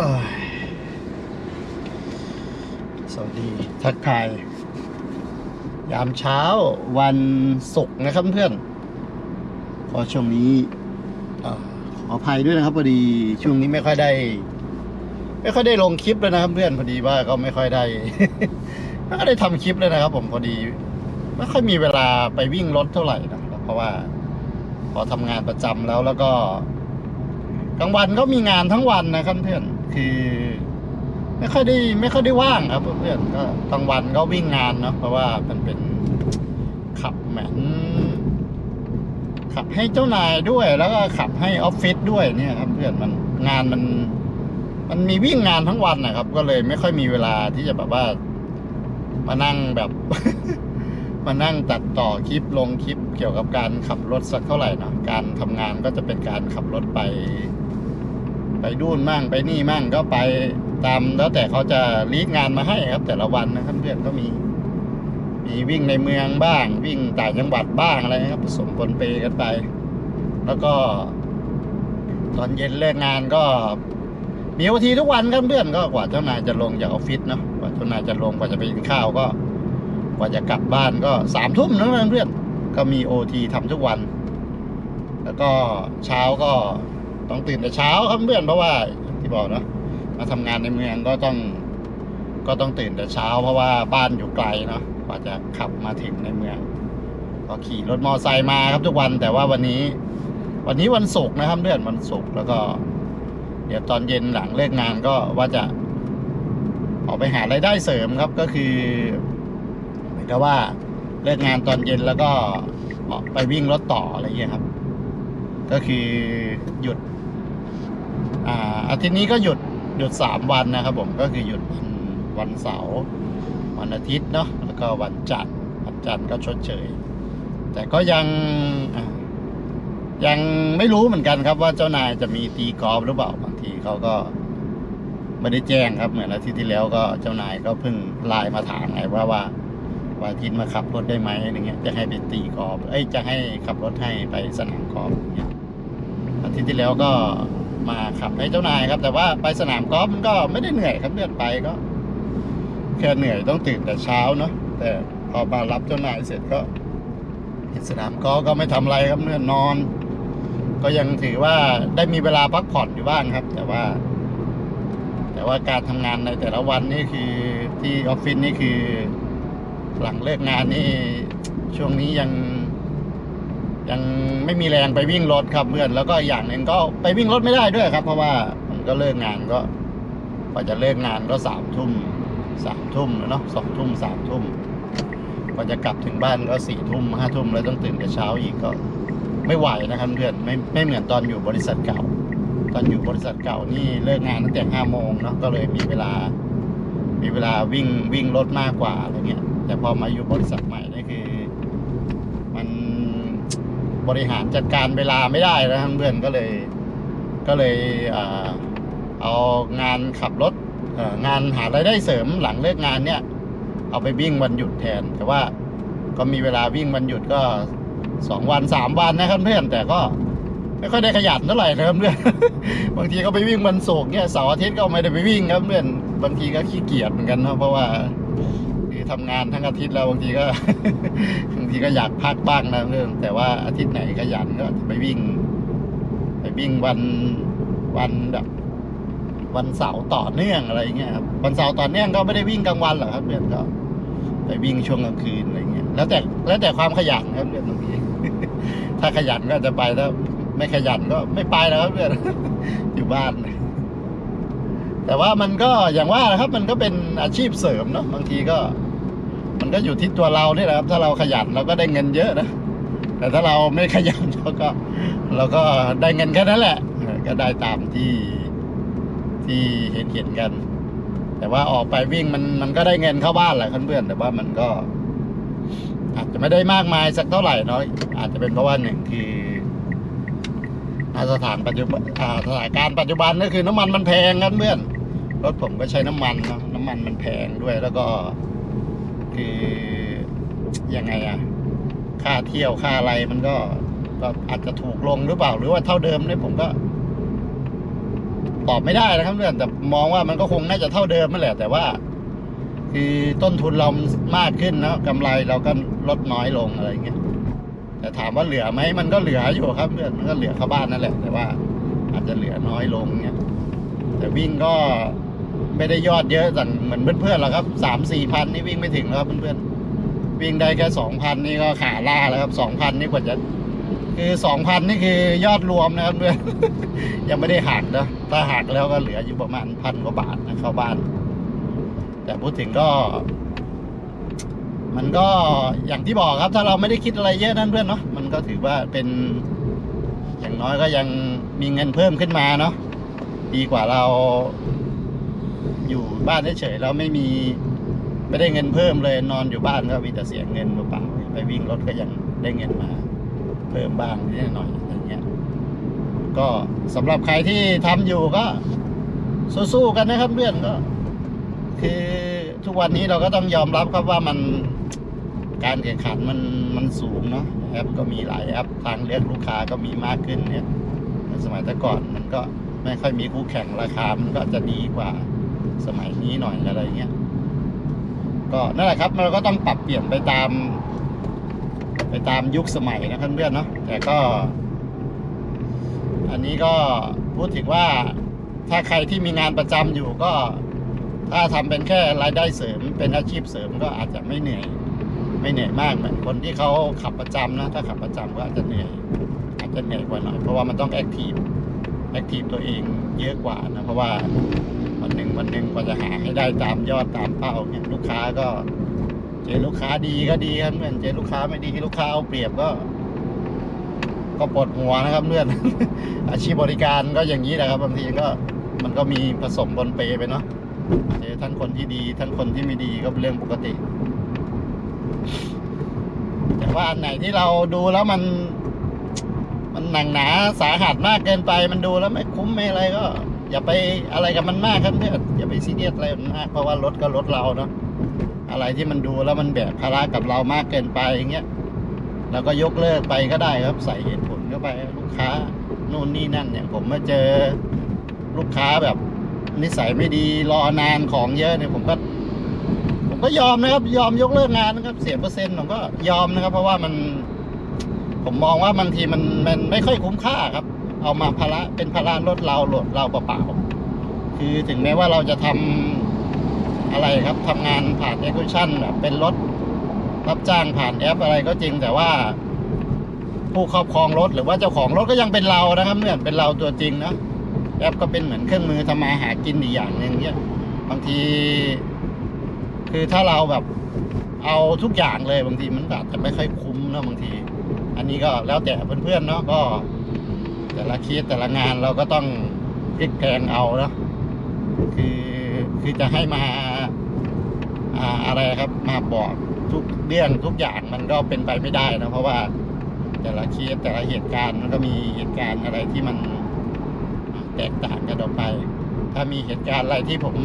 สวัสดีทักทาย ยามเช้าวันศุกร์นะครับเพื่อนก็ช่วงนี้ขออภัยด้วยนะครับพอดีช่วงนี้ไม่ค่อยได้ ไม่ค่อยได้ลงคลิปเลยนะครับเพื่อนพอดีว่าก็ไม่ค่อยได้ไม่ค่อยได้ทำคลิปเลยนะครับ ผมพอดี ไม่ค่อยมีเวลาไปวิ่งรถเท่าไหร่นะเพราะว่า พอทำงานประจำแล้วแล้วก็กลางวันก็มีงานทั้งวันนะครับเพื่อน คือ ไม่ค่อยได้ไม่ค่อยได้ว่างครับเพื่อนก็กลางวันก็วิ่งงานเนาะเพราะว่ามันเป็นขับเหมือนขับให้เจ้านายด้วย แล้วก็ขับให้ออฟฟิศด้วยเนี่ยครับเพื่อนมันงานมันมันมีวิ่งงานทั้งวันนะครับ ก็เลยไม่ค่อยมีเวลาที่จะแบบว่า มานั่งแบบ มานั่งตัดต่อคลิปลงคลิปเกี่ยวกับการขับรถสักเท่าไหร่นะการทำงานก็จะเป็นการขับรถไป ไปดูนมั่งไปนี่มั่งก็ไปตามแล้วแต่เขาจะรีดงานมาให้ครับ แต่ละวันนะครับเพื่อนก็มี มีวิ่งในเมืองบ้าง วิ่งต่างจังหวัดบ้างอะไรนะครับผสมปนเปกันไป แล้วก็ ตอนเย็นเลิกงานก็มีวันทีทุกวันครับเพื่อนก็กว่าเจ้านายจะลงจากออฟฟิศเนาะกว่าเจ้านายจะลงกว่าจะไปกินข้าวก็ กว่าจะกลับบ้านก็สามทุ่มนะเพื่อนก็มีโอทีทำทุกวัน แล้วก็เช้าก็ ต้องตื่นแต่เช้าครับเพื่อนเพราะว่าที่บอกเนาะมาทำงานในเมืองก็ต้อง ก็ต้องตื่นแต่เช้า เพราะว่าบ้านอยู่ไกลเนาะกว่าจะขับมาถึงในเมือง ก็ขี่รถมอไซค์มาครับทุกวันแต่ว่าวันนี้ วันนี้วันศุกร์นะครับเพื่อนวันศุกร์แล้วก็ เดี๋ยวตอนเย็นหลังเลิกงานก็ว่าจะ ออกไปหารายได้เสริมครับก็คือเหมือนกับว่าเลิกงานตอนเย็นแล้วก็ไปวิ่งรถต่ออะไรเงี้ยครับ ก็คือหยุด อ่าอาทิตย์นี้ก็หยุดหยุดสามวันนะครับผมก็คือหยุดวันวันเสาร์วันอาทิตย์เนาะแล้วก็วันจันทร์วันจันทร์ก็ชดเชย แต่ก็ยังยังไม่รู้เหมือนกันครับว่าเจ้านายจะมีตีกอล์ฟหรือเปล่าบางทีเขาก็ไม่ได้แจ้งครับเหมือนอาทิตย์ที่แล้วก็เจ้านายก็เพิ่งไลน์มาถามไงว่าว่าว่าอาทิตย์มาขับรถได้ไหมอะไรเงี้ยจะให้ไปตีกอล์ฟเอ้ยจะให้ขับรถให้ไปสนามกอล์ฟอย่างเงี้ยอาทิตย์ที่แล้วก็ มาขับให้เจ้านายครับ แต่ว่าไปสนามกอล์ฟมันก็ไม่ได้เหนื่อยครับเลื่อนไปก็แค่เหนื่อยต้องตื่นแต่เช้าเนาะแต่พอมารับเจ้านายเสร็จก็เห็นสนามกอล์ฟก็ไม่ทำอะไรครับเนื่อนนอน ก็ยังถือว่าได้มีเวลาพักผ่อนอยู่บ้างครับ แต่ว่า แต่ว่าการทำงานในแต่ละวันนี่คือที่ออฟฟิศนี่คือหลังเลิกงานนี่ช่วงนี้ยัง ยังไม่มีแรงไปวิ่งรถครับเพื่อนแล้วก็อย่างหนึ่งก็ไปวิ่งรถไม่ได้ด้วยครับ เพราะว่ามันก็เลิกงานก็กว่าจะเลิกงานก็สามทุ่มสามทุ่มเนาะสองทุ่มสามทุ่มกว่าจะกลับถึงบ้านก็สี่ทุ่มห้าทุ่มแล้วต้องตื่นแต่เช้าอีกก็ ไม่ไหวนะครับเพื่อนไม่ไม่เหมือนตอนอยู่บริษัทเก่า ตอนอยู่บริษัทเก่านี่เลิกงานตั้งแต่ห้าโมงเนาะก็เลยมีเวลา มีเวลาวิ่งวิ่งรถมากกว่าอะไรเงี้ยแต่พอมาอยู่บริษัทใหม่นี่คือ บริหารจัดการเวลาไม่ได้นะครับเพื่อนก็เลย ก็เลยอ่าเอางานขับรถเอองานหารายได้เสริมหลังเลิกงานเนี่ย เอาไปวิ่งวันหยุดแทน แต่ว่าก็มีเวลาวิ่งวันหยุดก็สองวันสามวันนะครับเพื่อนแต่ก็ไม่ค่อยได้ขยันเท่าไหร่นะครับเพื่อนบางทีก็ไปวิ่งวันศุกร์เนี่ยเสาร์อาทิตย์ก็ไม่ได้ไปวิ่งครับเพื่อนบางทีก็ขี้เกียจเหมือนกันนะเพราะว่า ทำงานทั้งอาทิตย์แล้วบางทีก็บางทีก็อยากพักบ้างนะเพื่อนแต่ว่าอาทิตย์ไหนขยันก็ไปวิ่ง ไปวิ่งวันวันแบบวันเสาร์ต่อเนื่องอะไรเงี้ยครับวันเสาร์ต่อเนื่องก็ไม่ได้วิ่งกลางวันหรอกครับเพื่อนก็ไปวิ่งช่วงกลางคืนอะไรเงี้ยแล้วแต่แล้วแต่ความขยันครับเพื่อนบางทีถ้าขยันก็จะไปถ้าไม่ขยันก็ไม่ไปแล้วครับเพื่อนอยู่บ้านแต่ว่ามันก็อย่างว่านะครับ มันก็เป็นอาชีพเสริมเนาะบางทีก็ มันก็อยู่ที่ตัวเราเนี่ยแหละครับ ถ้าเราขยันเราก็ได้เงินเยอะนะ แต่ถ้าเราไม่ขยันเราก็ เราก็ได้เงินแค่นั้นแหละ ก็ได้ตามที่ที่เห็นเห็นกัน แต่ว่าออกไปวิ่งมันมันก็ได้เงินเข้าบ้านแหละเพื่อนๆแต่ว่ามันก็ อาจจะไม่ได้มากมายสักเท่าไหร่เนาะอาจจะเป็นเพราะว่าหนึ่งคืออาสถานปัจจุบันอาสถานการณ์ปัจจุบันก็คือน้ำมันมันแพงครับเพื่อนรถผมก็ใช้น้ำมันเนาะน้ำมันมันแพงด้วยแล้วก็ ยังไงอะค่าเที่ยวค่าอะไรมันก็ก็อาจจะถูกลงหรือเปล่า หรือว่าเท่าเดิมเนี่ยผมก็ ตอบไม่ได้นะครับเพื่อนแต่มองว่ามันก็คงน่าจะเท่าเดิมนั่นแหละ แต่ว่า คือต้นทุนเรามากขึ้นนะกำไรเราก็ลดน้อยลงอะไรเงี้ยแต่ถามว่าเหลือไหมมันก็เหลืออยู่ครับเพื่อนมันก็เหลือเข้าบ้านนั่นแหละ แต่ว่า อาจจะเหลือน้อยลงเงี้ยแต่วิ่งก็ไม่ได้ยอดเยอะสั่งเหมือนเพื่อนๆหรอกครับสามสี่พันนี่วิ่งไม่ถึงแล้วครับเพื่อนๆ วิ่งได้แค่สองพันนี่ก็ขาล่าแล้วครับสองพันนี่กว่าจะ คือสองพันนี่คือยอดรวมนะครับเพื่อนยังไม่ได้หักนะถ้าหักแล้วก็เหลืออยู่ประมาณพันกว่าบาทนะเข้าบ้าน แต่พูดถึงก็ มันก็อย่างที่บอกครับ ถ้าเราไม่ได้คิดอะไรเยอะนั่นเพื่อนเนาะมันก็ถือว่าเป็น อย่างน้อยก็ยังมีเงินเพิ่มขึ้นมาเนาะดีกว่าเรา อยู่บ้านเฉยๆแล้วไม่มี ไม่ได้เงินเพิ่มเลยนอนอยู่บ้านก็มีแต่เสียเงินเปล่าไปวิ่งรถก็ยังได้เงินมา เพิ่มบ้างนิดหน่อยอะไรเงี้ย ก็สำหรับใครที่ทำอยู่ก็ สู้ๆกันนะครับเพื่อนก็ คือทุกวันนี้เราก็ต้องยอมรับครับว่ามันการแข่งขันมันมันสูงเนาะแอปก็มีหลายแอปทางเลือกลูกค้าก็มีมากขึ้นเนี่ยสมัยแต่ก่อนมันก็ไม่ค่อยมีคู่แข่งราคามันก็จะดีกว่าสมัยนี้หน่อยอะไรเงี้ย ก็นั่นแหละครับเราก็ต้องปรับเปลี่ยนไปตาม ไปตามยุคสมัยนะเพื่อนๆเนาะแต่ก็ อันนี้ก็พูดถึงว่าถ้าใครที่มีงานประจำอยู่ก็ ถ้าทำเป็นแค่รายได้เสริม เป็นอาชีพเสริมก็อาจจะไม่เหนื่อย ไม่เหนื่อยมากเหมือนคนที่เขาขับประจำนะถ้าขับประจำก็อาจจะเหนื่อย อาจจะเหนื่อยกว่าหน่อยเพราะว่ามันต้องแอคทีฟแอคทีฟตัวเองเยอะกว่านะเพราะว่า วันหนึ่งวันหนึ่งกว่าจะหาให้ได้ตามยอดตามเป้าเนี่ยลูกค้าก็ เจอลูกค้าดีก็ดีครับเพื่อนเจอลูกค้าไม่ดีลูกค้าเอาเปรียบก็ ก็ปวดหัวนะครับเพื่อน อาชีพบริการก็อย่างนี้แหละครับบางทีก็มันก็มีผสมบนเปไปเนาะเจอทั้งคนที่ดี ทั้งคนที่ไม่ดีก็เป็นเรื่องปกติ แต่ว่าอันไหนที่เราดูแล้วมัน มันหนังหนาสาหัสมากเกินไป มันดูแล้วไม่คุ้มไม่อะไรก็ อย่าไปอะไรกับมันมากครับเพื่อนอย่าไปซีเรียสอะไรมันมากเพราะว่ารถก็รถเราเนาะอะไรที่มันดูแล้วมันแบกภาระกับเรามากเกินไปอย่างเงี้ยเราก็ยกเลิกไปก็ได้ครับ ใส่เหตุผลเข้าไปลูกค้านู่นนี่นั่นเนี่ย ผมมาเจอลูกค้าแบบนิสัยไม่ดีรอนานของเยอะเนี่ยผมก็ ผมก็ยอมนะครับ ยอมยกเลิกงานนะครับเสียเปอร์เซ็นต์ผมก็ยอมนะครับ เพราะว่ามัน ผมมองว่าบางทีมันมันไม่ค่อยคุ้มค่าครับ เอามาภาระเป็นภาระรถเรารถเราเปล่าๆคือถึงแม้ว่าเราจะทำอะไรครับทำงานผ่านเอ็กซ์ชั่นแบบเป็นรถรับจ้างผ่านแอปอะไรก็จริงแต่ว่า ผู้ครอบครองรถหรือว่าเจ้าของรถก็ยังเป็นเรานะครับเนื่อนเป็นเราตัวจริงนะแอปก็เป็นเหมือนเครื่องมือทำมาหากินอีกอย่างหนึ่งเนี่ยบางที คือถ้าเราแบบเอาทุกอย่างเลยบางทีมันอาจจะไม่ค่อยคุ้มนะบางที อันนี้ก็แล้วแต่เพื่อนๆเนาะก็ แต่ละเคสแต่ละงานเราก็ต้องพลิกแพงเอาเนาะคือคือจะให้มาอ่าอะไรครับมาบอกทุกเรื่องทุกอย่างมันก็เป็นไปไม่ได้นะเพราะว่าแต่ละเคสแต่ละเหตุการณ์มันก็มีเหตุการณ์อะไรที่มันแตกต่างกันออกไป ถ้ามีเหตุการณ์อะไรที่ผม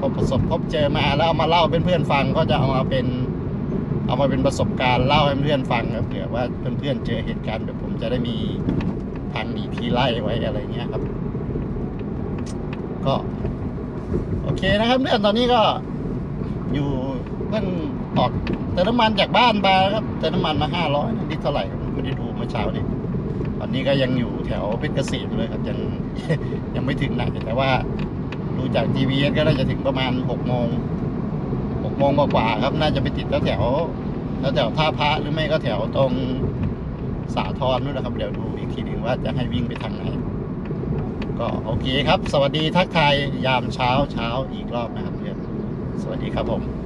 พบประสบพบเจอมาแล้วเอามาเล่าเป็นเพื่อนฟังก็จะเอามาเป็นเอามาเป็นประสบการณ์เล่าให้เพื่อนฟังครับเผื่อว่าเพื่อนๆเจอเหตุการณ์แบบผมจะได้มี ทางหนีทีไล่ไว้อะไรเงี้ยครับ ก็ โอเคนะครับเพื่อนตอนนี้ก็ อยู่เพิ่งออกเติมน้ำมันจากบ้านไปครับเติมน้ำมันมาห้าร้อยลิตรเท่าไหร่ไม่ได้ดูเมื่อเช้านี้ตอนนี้ก็ยังอยู่แถวเพชรเกษมเลยครับ ยังยังไม่ถึงไหนแต่ว่าดูจาก GPS ก็น่าจะถึงประมาณหกโมงหกโมงกว่าๆครับ น่าจะไปติดแถวแถวแถวท่าพระหรือไม่ก็แถวตรง สาทรนู่นนะครับ เดี๋ยวดูอีกทีหนึ่งว่าจะให้วิ่งไปทางไหน ก็โอเคครับ สวัสดีทักทายยามเช้าเช้าอีกรอบนะครับเพื่อนสวัสดีครับผม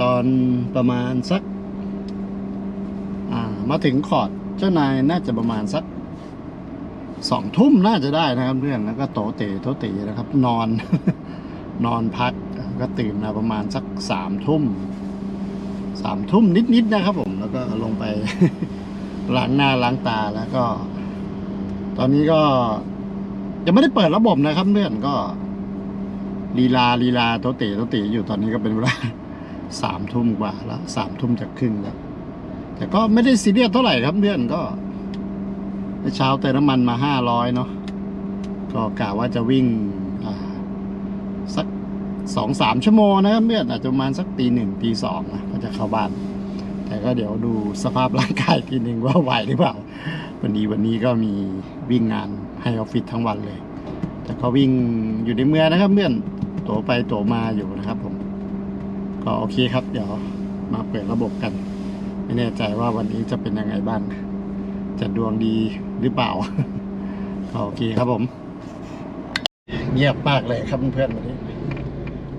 ตอนประมาณสัก อ่า มาถึงขอร์ดเจ้านายน่าจะประมาณสักสองทุ่มน่าจะได้นะครับเพื่อนแล้วก็โตเตะโตเตะนะครับ นอน นอนพักก็ตื่นมาประมาณสักสามทุ่มสามทุ่มนิดๆนะครับผม แล้วก็ลงไปล้างหน้าล้างตาแล้วก็ ตอนนี้ก็ยังไม่ได้เปิดระบบนะครับเพื่อนก็ลีลาลีลาโตเตะโตเตะอยู่ตอนนี้ก็เป็นเวลา สามทุ่มกว่าแล้วสามทุ่มจากครึ่งแล้ว แต่ก็ไม่ได้ซีเรียสเท่าไหร่ครับเพื่อนก็เช้าเติมน้ำมันมาห้าร้อยเนาะก็กะว่าจะวิ่งสักสองสามชั่วโมงนะครับเพื่อนอาจจะประมาณสักตีหนึ่งตีสองนะก็จะเข้าบ้าน แต่ก็เดี๋ยวดูสภาพร่างกายทีหนึ่งว่าไหวหรือเปล่า วันนี้วันนี้ก็มีวิ่งงานให้ออฟฟิศทั้งวันเลย แต่ก็วิ่งอยู่ในเมืองนะครับเพื่อนตัวไปตัวมาอยู่นะครับ ก็โอเคครับ เดี๋ยวมาเปิดระบบกัน ไม่แน่ใจว่าวันนี้จะเป็นยังไงบ้าง จะดวงดีหรือเปล่าก็โอเคครับผม เงียบมากเลยครับเพื่อนวันนี้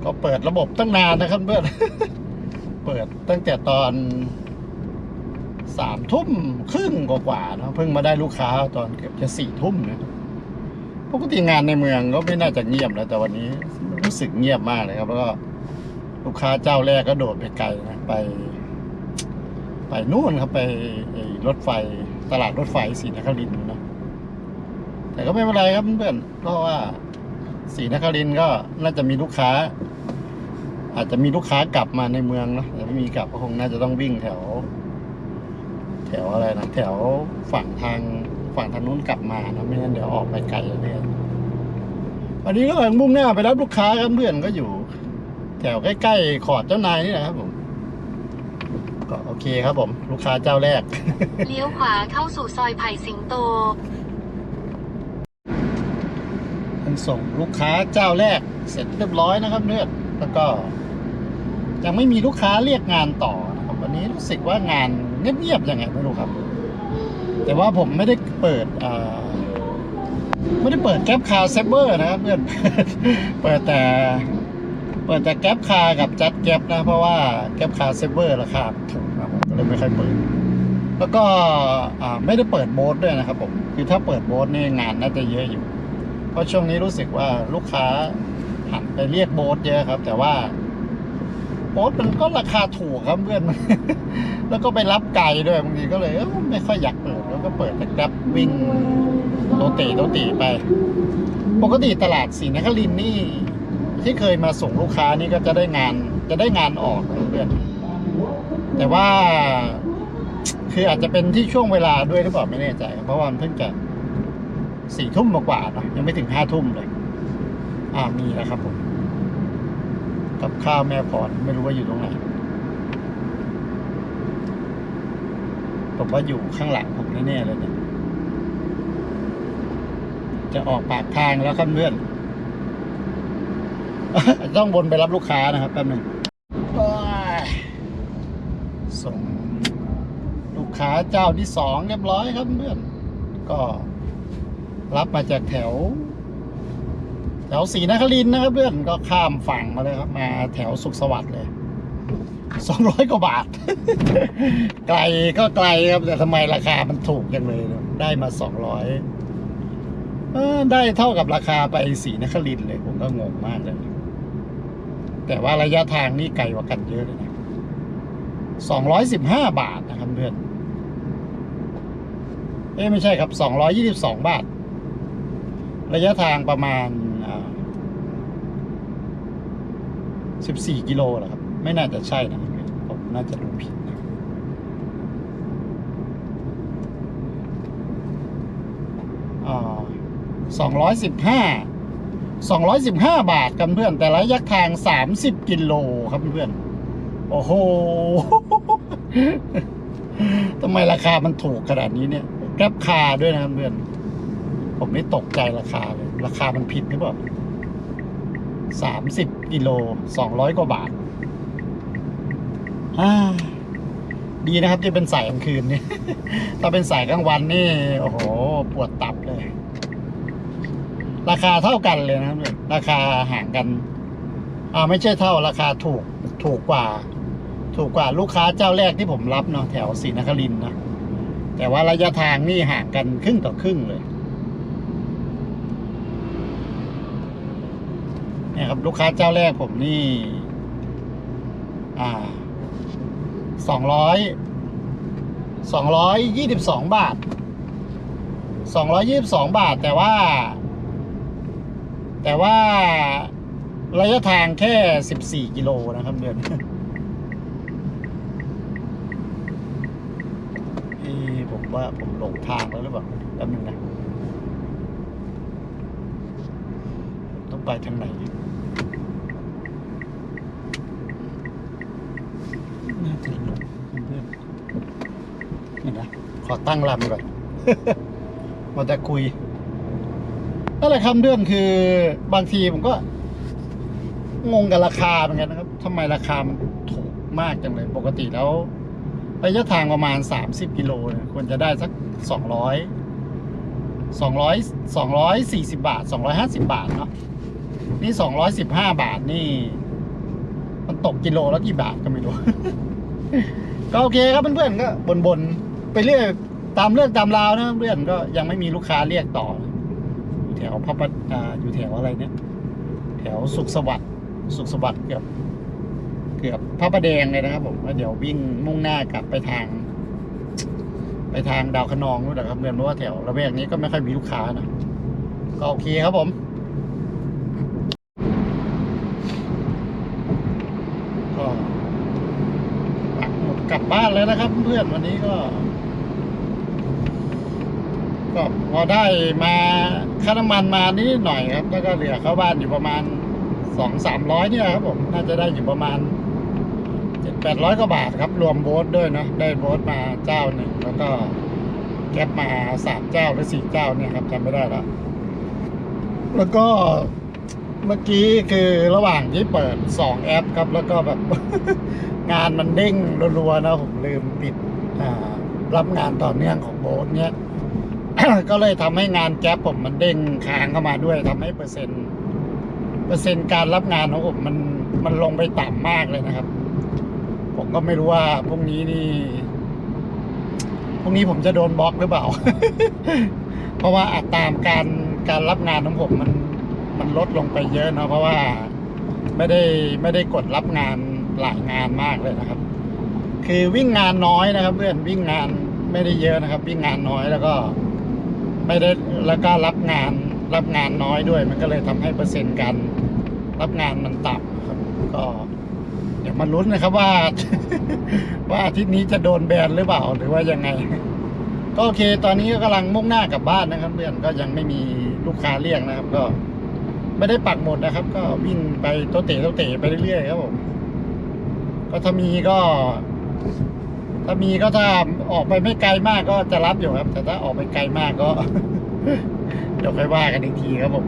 ก็เปิดระบบตั้งนานนะครับเพื่อน เปิดตั้งแต่ตอนสามทุ่มครึ่งกว่าๆนะเพิ่งมาได้ลูกค้าตอนเกือบจะสี่ทุ่มนะปกติงานในเมืองก็ไม่น่าจะเงียบแล้วแต่วันนี้รู้สึกเงียบมากเลยครับแล้วก็ ลูกค้าเจ้าแรกก็โดดไปไกลนะไป ไปนู่นครับไปรถไฟตลาดรถไฟศรีนครินทร์เนาะแต่ก็ไม่เป็นไรครับเพื่อนเพราะว่าศรีนครินทร์ก็น่าจะมีลูกค้า อาจจะมีลูกค้ากลับมาในเมืองเนาะแต่ไม่มีกลับก็คงน่าจะต้องวิ่งแถว แถวอะไรนะแถวฝั่งทางฝั่งทางนู้นกลับมานะไม่งั้นเดี๋ยวออกไปไกลเลยวันนี้ก็กำลังมุ่งหน้าไปรับลูกค้าครับเพื่อนก็อยู่ แถวใกล้ๆขอดเจ้านายนี่แหละครับผม ก็โอเคครับผม ลูกค้าเจ้าแรก เลี้ยวขวาเข้าสู่ซอยไผ่สิงโต มันส่งลูกค้าเจ้าแรก เสร็จเรียบร้อยนะครับเพื่อนแล้วก็ ยังไม่มีลูกค้าเรียกงานต่อนะครับวันนี้รู้สึกว่างานเงียบๆยังไงไม่รู้ครับ แต่ว่าผมไม่ได้เปิดอ่าไม่ได้เปิดแก๊ปคาร์เซเบอร์นะครับเพื่อนเปิดแต่ เปิดแต่แก๊ปคาร์กับจัดแก๊ปนะ เพราะว่าแก๊ปคาร์เซเบอร์ราคาถูกนะผมก็เลยไม่ค่อยเปิด แล้วก็ไม่ได้เปิดโบสด้วยนะครับผมคือถ้าเปิดโบสนี่งานน่าจะเยอะอยู่ เพราะช่วงนี้รู้สึกว่าลูกค้าหันไปเรียกโบสเยอะครับ แต่ว่าโบสมันก็ราคาถูกครับเพื่อน แล้วก็ไปรับไก่ด้วยบางทีก็เลยไม่ค่อยอยากเปิด แล้วก็เปิดแต่แกร็บวิ่งโตเตโตเตไป ปกติตลาดศรีนครินนี่ ที่เคยมาส่งลูกค้านี่ก็จะได้งานจะได้งานออกนะเพื่อนแต่ว่าคืออาจจะเป็นที่ช่วงเวลาด้วยหรือเปล่าไม่แน่ใจ เพราะว่ามันเพิ่งจะสี่ทุ่มมากว่าเนอะยังไม่ถึงห้าทุ่มเลย อ่ามีแล้วครับผมกับข้าวแม่พรไม่รู้ว่าอยู่ตรงไหนผมว่าอยู่ข้างหลังผมแน่ๆเลยเนี่ยจะออกปากทางแล้วครับเพื่อน ต้องวนไปรับลูกค้านะครับแป๊บหนึงโอ้ยส่งลูกค้าเจ้าที่สองเรียบร้อยครับเพื่อนก็รับมาจากแถว แถวศรีนครินทร์นะครับเพื่อนก็ข้ามฝั่งมาเลยครับ มาแถวสุขสวัสดิ์เลยสองร้อยกว่าบาท ไกลก็ไกลครับ แต่ทำไมราคามันถูกจังเลยเนี่ยได้มาสองร้อยได้เท่ากับราคาไปศรีนครินทร์เลย ผมก็งงมากเลย แต่ว่าระยะทางนี่ไกลกว่ากันเยอะเลยนะสองร้อยสิบห้าบาทนะครับเพื่อน เอ้ไม่ใช่ครับสองร้อยี่สิบสองบาท ระยะทางประมาณสิบสี่กิโลเหรอครับ ไม่น่าจะใช่นะผมน่าจะดูผิดนะสองร้อยสิบห้า สองร้อยสิบห้าบาทครับเพื่อน แต่ระยะทางสามสิบกิโลครับเพื่อน โอ้โหทำไมราคามันถูกขนาดนี้เนี่ยแกร็บคาด้วยนะครับเพื่อน ผมไม่ตกใจราคาเลย ราคามันผิดหรือเปล่าสามสิบกิโลสองร้อยกว่าบาทอ่าดีนะครับที่เป็นสายกลางคืนนี่ ถ้าเป็นสายกลางวันนี่ โอ้โห ปวดตับเลย ราคาเท่ากันเลยนะครับราคาห่างกันอ่าไม่ใช่เท่าราคาถูกถูกกว่า ถูกกว่าลูกค้าเจ้าแรกที่ผมรับเนาะแถวศรีนครินนะแต่ว่าระยะทางนี่ห่างกันครึ่งต่อครึ่งเลยเนี่ยครับลูกค้าเจ้าแรกผมนี่ อ่าสองร้อยสองร้อยยี่สิบสองบาทสองร้อยยี่สิบสองบาท แต่ว่า แต่ว่าระยะทางแค่สิบสี่กิโลนะครับเดือนที่ผมว่าผมหลงทางแล้วหรือเปล่าแป๊บนึงนะ ต้องไปทางไหนน่าจะหลงเพื่อนนี่นะ ขอตั้งลำก่อนมาจะคุย นั่นแหละคำเรื่องคือบางทีผมก็ งงกับราคาเหมือนกันนะครับทำไมราคามันถูกมากจังเลยปกติแล้วระยะทางประมาณ 30 กิโลเนี่ยควรจะได้สัก 200 200 240 บาท 250 บาทเนาะนี่ 215 บาทนี่ มันตกกิโลแล้วกี่บาทก็ไม่รู้ ก็โอเคครับเพื่อนๆก็บนๆ ไปเรื่อยตามเรื่องตามราวนะเพื่อนก็ยังไม่มีลูกค้าเรียกต่อ แถวพระประอ่าอยู่แถวอะไรเนี่ย แถวสุขสวัสดิ์สุขสวัสดิ์เกือบเกือบพระประแดงเลยนะครับ ผมเดี๋ยววิ่งมุ่งหน้ากลับไปทาง ไปทางดาวคะนองนู่นแหละครับเพื่อนเพราะว่าแถวระแวกนี้ก็ไม่ค่อยมีลูกค้านะก็โอเคครับผมก็ปักหมดกลับบ้านแล้วนะครับ เพื่อนวันนี้ก็ ก็พอได้มาค่าน้ำมันมานิดหน่อยครับ แล้วก็เหลือเข้าบ้านอยู่ประมาณสองสามร้อยเนี่ยครับผมน่าจะได้อยู่ประมาณเจ็ดแปดร้อยกว่าบาทครับ รวมโบ๊ทด้วยเนาะได้โบ๊ทมาเจ้าหนึ่งแล้วก็แก๊ปมาสามเจ้าหรือสี่เจ้าเนี่ยครับจำไม่ได้แล้วแล้วก็เมื่อกี้คือระหว่างที่เปิดสองแอปครับ แล้วก็แบบ งานมันเด้งรัวๆนะผมลืมปิดรับงานต่อเนื่องของโบ๊ทเนี้ย ก็เลยทำให้งานแก๊ปผมมันเด้งค้างเข้ามาด้วยทำให้เปอร์เซ็นต์เปอร์เซ็นต์การรับงานของผมมันมันลงไปต่ำมากเลยนะครับ ผมก็ไม่รู้ว่าพรุ่งนี้นี่พรุ่งนี้ผมจะโดนบล็อกหรือเปล่า เพราะว่าอัตรามการการรับงานของผมมันมันลดลงไปเยอะเนอะเพราะว่าไม่ได้ไม่ได้กดรับงานหลายงานมากเลยนะครับ คือวิ่งงานน้อยนะครับ เพื่อนวิ่งงานไม่ได้เยอะนะครับ วิ่งงานน้อยแล้วก็ ไม่ได้แล้วก็รับงานรับงานน้อยด้วย มันก็เลยทำให้เปอร์เซ็นต์การรับงานมันต่ำครับ ก็เดี๋ยวมาลุ้นนะครับว่า ว่าอาทิตย์นี้จะโดนแบนหรือเปล่าหรือว่ายังไง ก็โอเค ตอนนี้ก็กำลังมุ่งหน้ากลับบ้านนะครับเพื่อนก็ยังไม่มีลูกค้าเรียกนะครับ ก็ไม่ได้ปักหมดนะครับ ก็วิ่งไปโตเตะโตเตะไปเรื่อยๆครับผมก็ถ้ามีก็ ถ้ามีก็ถ้าออกไปไม่ไกลมากก็จะรับอยู่ครับ แต่ถ้าออกไปไกลมากก็ เดี๋ยวค่อยว่ากันอีกทีครับผม